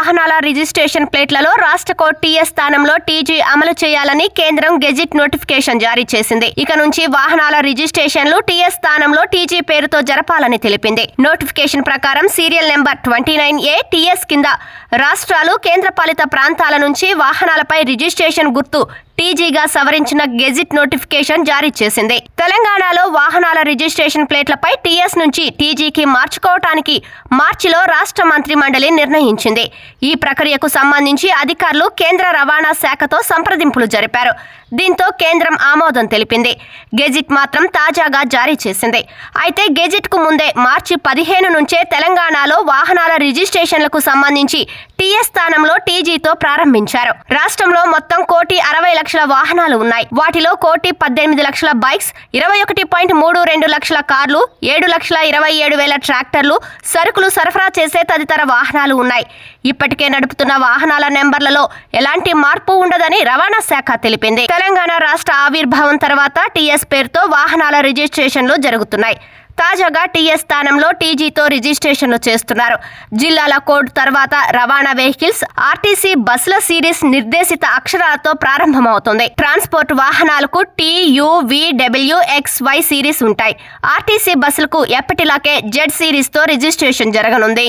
వాహనాల రిజిస్ట్రేషన్ ప్లేట్లలో రాష్ట్ర code TS స్థానంలో టీజీ అమలు చేయాలని కేంద్రం గెజిట్ నోటిఫికేషన్ జారీ చేసింది. ఇక నుంచి వాహనాల రిజిస్ట్రేషన్లు టీఎస్ స్థానంలో టీజీ పేరుతో జరపాలని తెలిపింది. నోటిఫికేషన్ ప్రకారం serial number twenty nine A TS కింద రాష్ట్రాలు కేంద్రపాలిత ప్రాంతాల నుంచి వాహనాలపై రిజిస్ట్రేషన్ గుర్తు టీజీగా సవరించిన గెజిట్ నోటిఫికేషన్ జారీ చేసింది. తెలంగాణలో వాహనాల రిజిస్ట్రేషన్ ప్లేట్లపై టీఎస్ నుంచి టీజీకి మార్చుకోవటానికి మార్చిలో రాష్ట్ర మంత్రి మండలి నిర్ణయించింది. ఈ ప్రక్రియకు సంబంధించి అధికారులు కేంద్ర రవాణా శాఖతో సంప్రదింపులు జరిపారు. దీంతో కేంద్రం ఆమోదం తెలిపింది. గెజిట్ మాత్రం తాజాగా జారీ చేసింది. అయితే గెజిట్కు ముందే మార్చి పదిహేను నుంచే తెలంగాణలో వాహనాల రిజిస్ట్రేషన్లకు సంబంధించి టీఎస్ స్థానంలో టీజీతో ప్రారంభించారు. రాష్ట్రంలో మొత్తం కోటి అరవై లక్షల వాహనాలు ఉన్నాయి. వాటిలో కోటి పద్దెనిమిది లక్షల బైక్స్ ఇరవై ఒకటి పాయింట్ మూడు రెండు లక్షల కార్లు ఏడు లక్షల ఇరవై ఏడు వేల ట్రాక్టర్లు సరుకులు సరఫరా చేసే తదితర వాహనాలు ఉన్నాయి. ఇప్పటికే నడుపుతున్న వాహనాల నెంబర్లలో ఎలాంటి మార్పు ఉండదని రవాణా శాఖ తెలిపింది. తెలంగాణ రాష్ట్ర ఆవిర్భావం తర్వాత టీఎస్ పేరుతో వాహనాల రిజిస్ట్రేషన్లు జరుగుతున్నాయి. తాజాగా టీఎస్ స్థానంలో టీజీతో రిజిస్ట్రేషన్లు చేస్తున్నారు. జిల్లాల కోడ్ తర్వాత రవాణా వెహికల్స్ ఆర్టీసీ బస్సుల సిరీస్ నిర్దేశిత అక్షరాలతో ప్రారంభమవుతుంది. ట్రాన్స్పోర్ట్ వాహనాలకు T W X Y series ఉంటాయి. ఆర్టీసీ బస్సులకు ఎప్పటిలాగే జెడ్ సిరీస్తో రిజిస్ట్రేషన్ జరగనుంది.